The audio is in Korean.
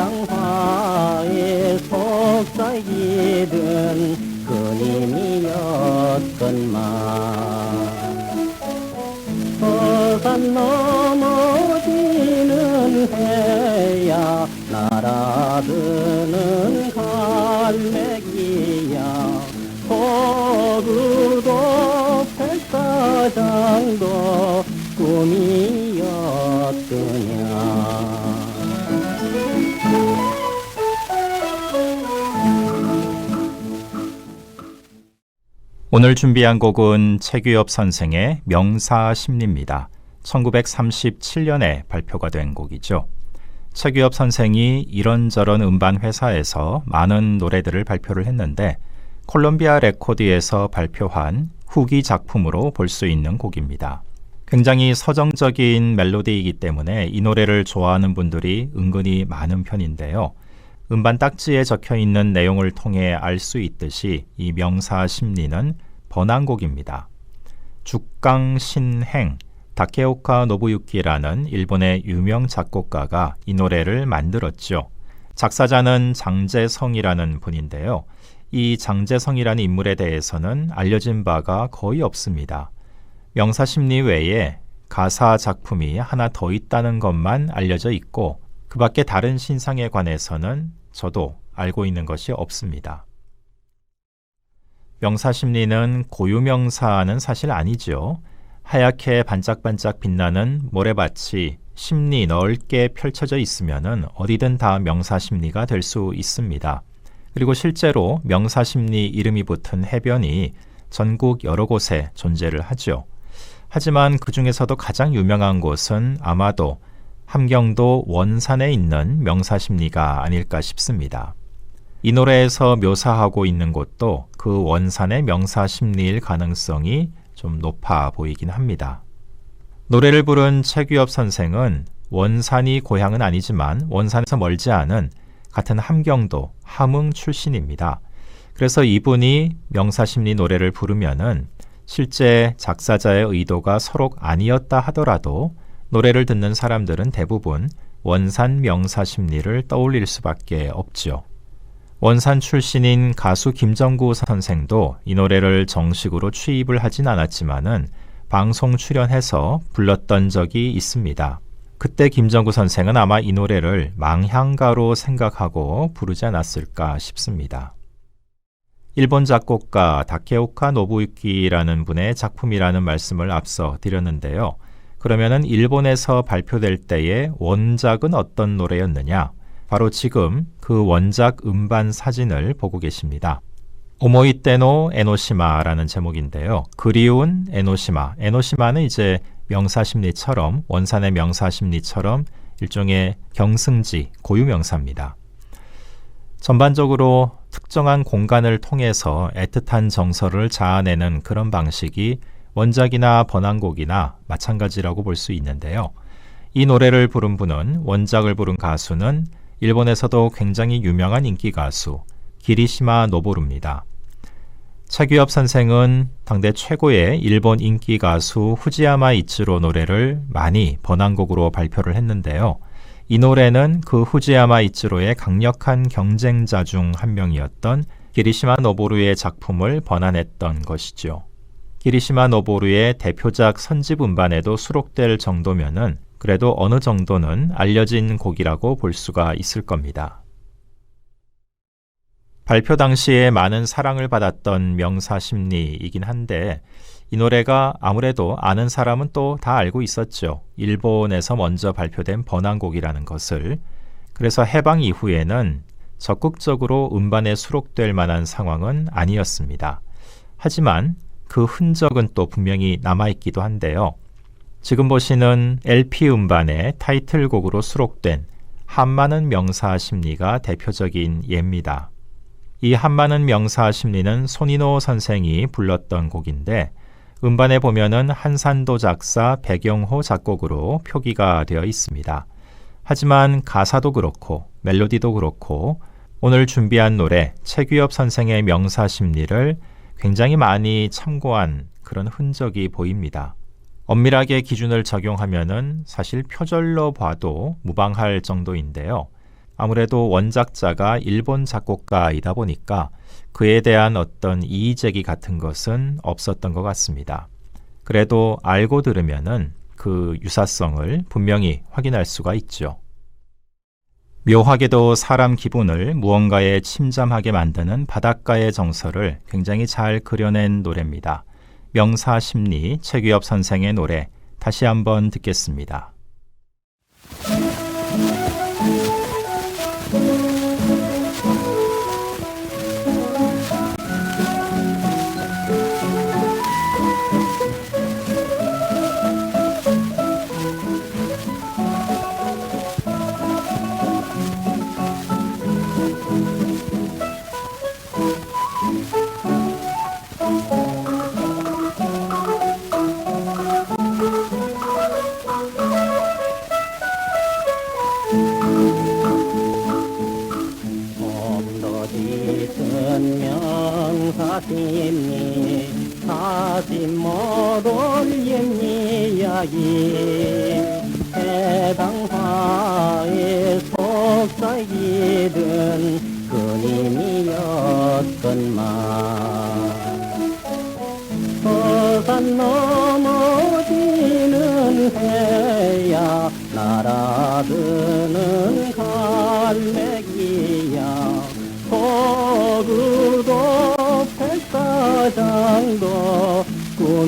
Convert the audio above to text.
해당화의 속삭이던 그님이었건만. 서산 넘어지는 해야 날아드는 갈매기야. 호구도 백사장도 꿈이었더냐 오늘 준비한 곡은 최규엽 선생의 명사심리입니다. 1937년에 발표가 된 곡이죠. 최규엽 선생이 이런저런 음반 회사에서 많은 노래들을 발표를 했는데 콜롬비아 레코드에서 발표한 후기 작품으로 볼 수 있는 곡입니다. 굉장히 서정적인 멜로디이기 때문에 이 노래를 좋아하는 분들이 은근히 많은 편인데요. 음반 딱지에 적혀 있는 내용을 통해 알 수 있듯이 이 명사 심리는 번안곡입니다. 죽강 신행 다케오카 노부유키라는 일본의 유명 작곡가가 이 노래를 만들었죠. 작사자는 장재성이라는 분인데요. 이 장재성이라는 인물에 대해서는 알려진 바가 거의 없습니다. 명사심리 외에 가사 작품이 하나 더 있다는 것만 알려져 있고 그 밖에 다른 신상에 관해서는 저도 알고 있는 것이 없습니다. 명사심리는 고유명사는 사실 아니죠. 하얗게 반짝반짝 빛나는 모래밭이 심리 넓게 펼쳐져 있으면 어디든 다 명사심리가 될 수 있습니다. 그리고 실제로 명사심리 이름이 붙은 해변이 전국 여러 곳에 존재를 하죠. 하지만 그 중에서도 가장 유명한 곳은 아마도 함경도 원산에 있는 명사심리가 아닐까 싶습니다. 이 노래에서 묘사하고 있는 곳도 그 원산의 명사심리일 가능성이 좀 높아 보이긴 합니다. 노래를 부른 최규엽 선생은 원산이 고향은 아니지만 원산에서 멀지 않은 같은 함경도 함흥 출신입니다. 그래서 이분이 명사심리 노래를 부르면은 실제 작사자의 의도가 서로 아니었다 하더라도 노래를 듣는 사람들은 대부분 원산 명사 심리를 떠올릴 수밖에 없죠. 원산 출신인 가수 김정구 선생도 이 노래를 정식으로 취입을 하진 않았지만은 방송 출연해서 불렀던 적이 있습니다. 그때 김정구 선생은 아마 이 노래를 망향가로 생각하고 부르지 않았을까 싶습니다. 일본 작곡가 다케오카 노부유키라는 분의 작품이라는 말씀을 앞서 드렸는데요. 그러면은 일본에서 발표될 때의 원작은 어떤 노래였느냐? 바로 지금 그 원작 음반 사진을 보고 계십니다. 오모이테노 에노시마라는 제목인데요. 그리운 에노시마. 에노시마는 이제 명사심리처럼 원산의 명사심리처럼 일종의 경승지 고유 명사입니다. 전반적으로 특정한 공간을 통해서 애틋한 정서를 자아내는 그런 방식이 원작이나 번안곡이나 마찬가지라고 볼 수 있는데요. 이 노래를 부른 분은 원작을 부른 가수는 일본에서도 굉장히 유명한 인기 가수 기리시마 노보루입니다. 차규엽 선생은 당대 최고의 일본 인기 가수 후지야마 이츠로 노래를 많이 번안곡으로 발표를 했는데요. 이 노래는 그 후지야마 이츠로의 강력한 경쟁자 중 한 명이었던 기리시마 노보루의 작품을 번안했던 것이죠. 기리시마 노보루의 대표작 선집 음반에도 수록될 정도면은 그래도 어느 정도는 알려진 곡이라고 볼 수가 있을 겁니다. 발표 당시에 많은 사랑을 받았던 명사 심리이긴 한데 이 노래가 아무래도 아는 사람은 또 다 알고 있었죠. 일본에서 먼저 발표된 번안곡이라는 것을. 그래서 해방 이후에는 적극적으로 음반에 수록될 만한 상황은 아니었습니다. 하지만 그 흔적은 또 분명히 남아있기도 한데요. 지금 보시는 LP 음반의 타이틀곡으로 수록된 한마는 명사 심리가 대표적인 예입니다. 이 한마는 명사 심리는 손인호 선생이 불렀던 곡인데 음반에 보면은 한산도 작사 백영호 작곡으로 표기가 되어 있습니다. 하지만 가사도 그렇고 멜로디도 그렇고 오늘 준비한 노래 최규엽 선생의 명사 심리를 굉장히 많이 참고한 그런 흔적이 보입니다. 엄밀하게 기준을 적용하면은 사실 표절로 봐도 무방할 정도인데요. 아무래도 원작자가 일본 작곡가이다 보니까 그에 대한 어떤 이의제기 같은 것은 없었던 것 같습니다. 그래도 알고 들으면은 그 유사성을 분명히 확인할 수가 있죠. 묘하게도 사람 기분을 무언가에 침잠하게 만드는 바닷가의 정서를 굉장히 잘 그려낸 노래입니다. 명사심리 최규엽 선생의 노래 다시 한번 듣겠습니다. 명사심리 다시 못 올린 이야기. 해당화에 속삭이던 그님이었건만 서산 넘어지는 해야 날아드는 갈매 だ」「ゴ